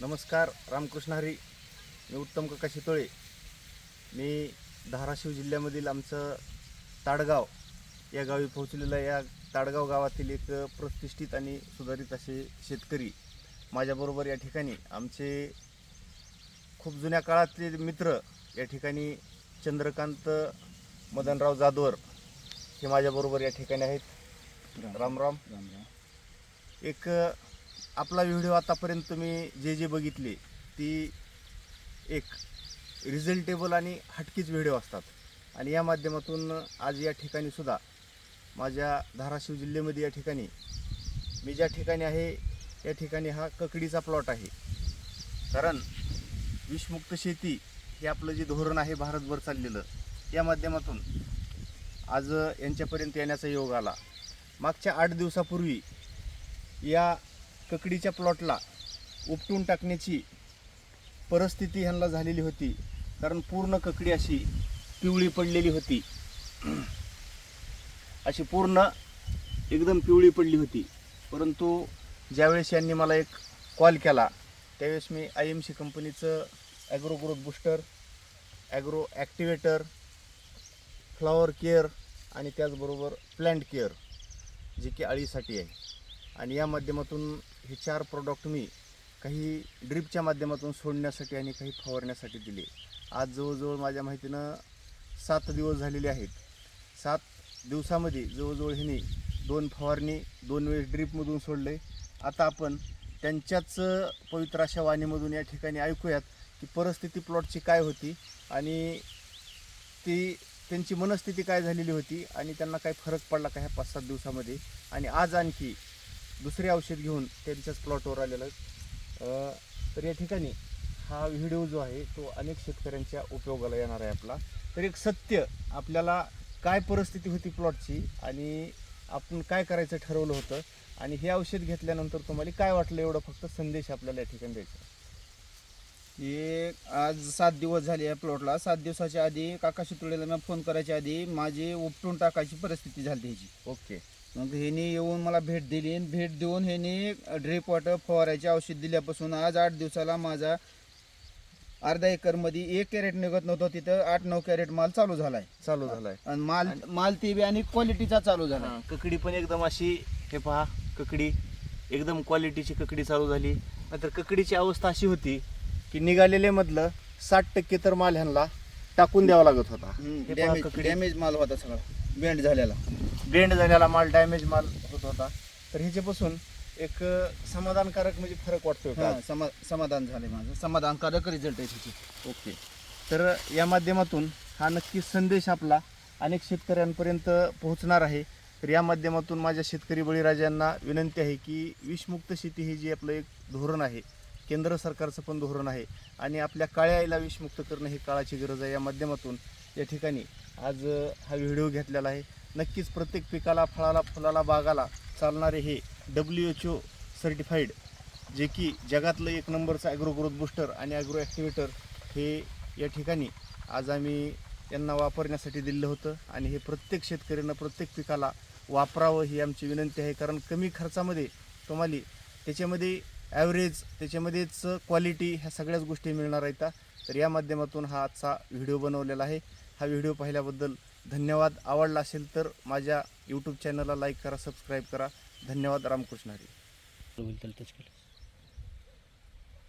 नमस्कार रामकृष्ण हरी. मी उत्तम कका शितोळे. मी धाराशिव जिल्ह्यामधील आमचं ताडगाव या गावी पोहोचलेलं. या ताडगाव गावातील एक प्रतिष्ठित आणि सुधारित असे शेतकरी माझ्याबरोबर या ठिकाणी आमचे खूप जुन्या काळातले मित्र या ठिकाणी चंद्रकांत मदनराव जाधवर हे माझ्याबरोबर या ठिकाणी आहेत. राम राम. एक आपला व्हिडिओ आतापर्यंत तुम्ही जे जे बघितले ती एक रिझल्टेबल आणि हटकीच व्हिडिओ असतात. आणि या माध्यमातून आज या ठिकाणी सुद्धा माझ्या धाराशिव जिल्ह्यामध्ये या ठिकाणी मी ज्या ठिकाणी आहे या ठिकाणी हा ककडीचा प्लॉट आहे. कारण विषमुक्त शेती हे आपलं जे धोरण आहे भारतभर चाललेलं या माध्यमातून आज यांच्यापर्यंत येण्याचा योग आला. मागच्या आठ दिवसापूर्वी या ककडीच्या प्लॉटला उपटून टाकण्याची परिस्थिती ह्यांना झालेली होती. कारण पूर्ण ककडी अशी पिवळी पडलेली होती. अशी पूर्ण एकदम पिवळी पडली होती. परंतु ज्यावेळेस यांनी मला एक कॉल केला त्यावेळेस मी आय एम सी कंपनीचं agro growth booster agro activator flower care आणि त्याचबरोबर प्लँट केअर जे की अळीसाठी आहे. आणि या माध्यमातून हे चार प्रोडक्ट मी काही ड्रिपच्या माध्यमातून सोडण्यासाठी आणि काही फवारण्यासाठी दिले. आज जवळजवळ माझ्या माहितीनं सात दिवस झालेले आहेत. सात दिवसामध्ये जवळजवळ हिने दोन फवारणी दोन वेळेस ड्रिपमधून सोडले. आता आपण त्यांच्याच पवित्र अशा वाणीमधून या ठिकाणी ऐकूयात की परिस्थिती प्लॉटची काय होती आणि ती त्यांची मनस्थिती काय झालेली होती आणि त्यांना काय फरक पडला का ह्या पाच सात दिवसामध्ये? आणि आज आणखी दुसरे औषध घेऊन त्यांच्याच प्लॉटवर आलेलं आहे. तर या ठिकाणी हा व्हिडिओ जो आहे तो अनेक शेतकऱ्यांच्या उपयोगाला येणार आहे आपला. तर एक सत्य आपल्याला काय परिस्थिती होती प्लॉटची आणि आपण काय करायचं ठरवलं होतं आणि हे औषध घेतल्यानंतर तुम्हाला काय वाटलं? एवढं फक्त संदेश आपल्याला या ठिकाणी द्यायचा हे आज सात दिवस झाले या प्लॉटला सात दिवसाच्या आधी काका शितोळेला मी फोन करायच्या आधी माझी उपटून टाकायची परिस्थिती झाली ह्याची ओके. मग ह्याने येऊन मला भेट दिली आणि भेट देऊन ह्याने ड्रिप वॉटर फवारायचे औषध दिल्यापासून आज आठ दिवसाला माझा अर्धा एकरमध्ये एक कॅरेट निघत नव्हतं तिथं आठ नऊ कॅरेट माल चालू झालाय. चालू झालाय. आणि माल माल ते बी आणि क्वालिटीचा चालू झाला हा, ककडी पण एकदम अशी हे पहा ककडी. एकदम क्वालिटीची ककडी चालू झाली. नंतर ककडीची अवस्था अशी होती की निघालेले मधलं साठ टक्के तर माल ह्यांना टाकून द्यावा लागत होता. डॅमेज माल होता सगळा. बेंड झालेला. ब्लेंड झालेला माल डॅमेज माल होत होता. तर ह्याच्यापासून एक समाधानकारक म्हणजे फरक वाटतोय का? हा, समा समाधान झाले माझं. समाधानकारक रिझल्ट आहे त्याची. ओके. तर या माध्यमातून हा नक्की संदेश आपला अनेक शेतकऱ्यांपर्यंत पोहोचणार आहे. तर या माध्यमातून माझ्या शेतकरी बळीराजांना विनंती आहे की विषमुक्त शेती हे जे आपलं एक धोरण आहे केंद्र सरकारचं पण धोरण आहे आणि आपल्या काळ्या आईला विषमुक्त करणं ही काळाची गरज आहे. या माध्यमातून या ठिकाणी आज हा व्हिडिओ घेतलेला आहे. नक्कीच प्रत्येक पिकाला फळाला फुलाला बागाला चालणारे हे डब्ल्यू एच ओ सर्टिफाईड जे की जगातलं एक नंबरचं ॲग्रो ग्रोथ बुस्टर आणि ॲग्रो ॲक्टिवेटर हे या ठिकाणी आज आम्ही यांना वापरण्यासाठी दिलं होतं. आणि हे प्रत्येक शेतकऱ्यांना प्रत्येक पिकाला वापरावं ही आमची विनंती आहे. कारण कमी खर्चामध्ये तुम्हाला त्याच्यामध्ये ॲव्हरेज त्याच्यामध्येच क्वालिटी ह्या सगळ्याच गोष्टी मिळणार आहेत. तर या माध्यमातून हा आजचा व्हिडिओ बनवलेला आहे. हा व्हिडिओ पाहिल्याबद्दल धन्यवाद. आवडला असेल तर माझ्या यूट्यूब चॅनलला लाईक करा सबस्क्राईब करा. धन्यवाद. रामकृष्ण हरी.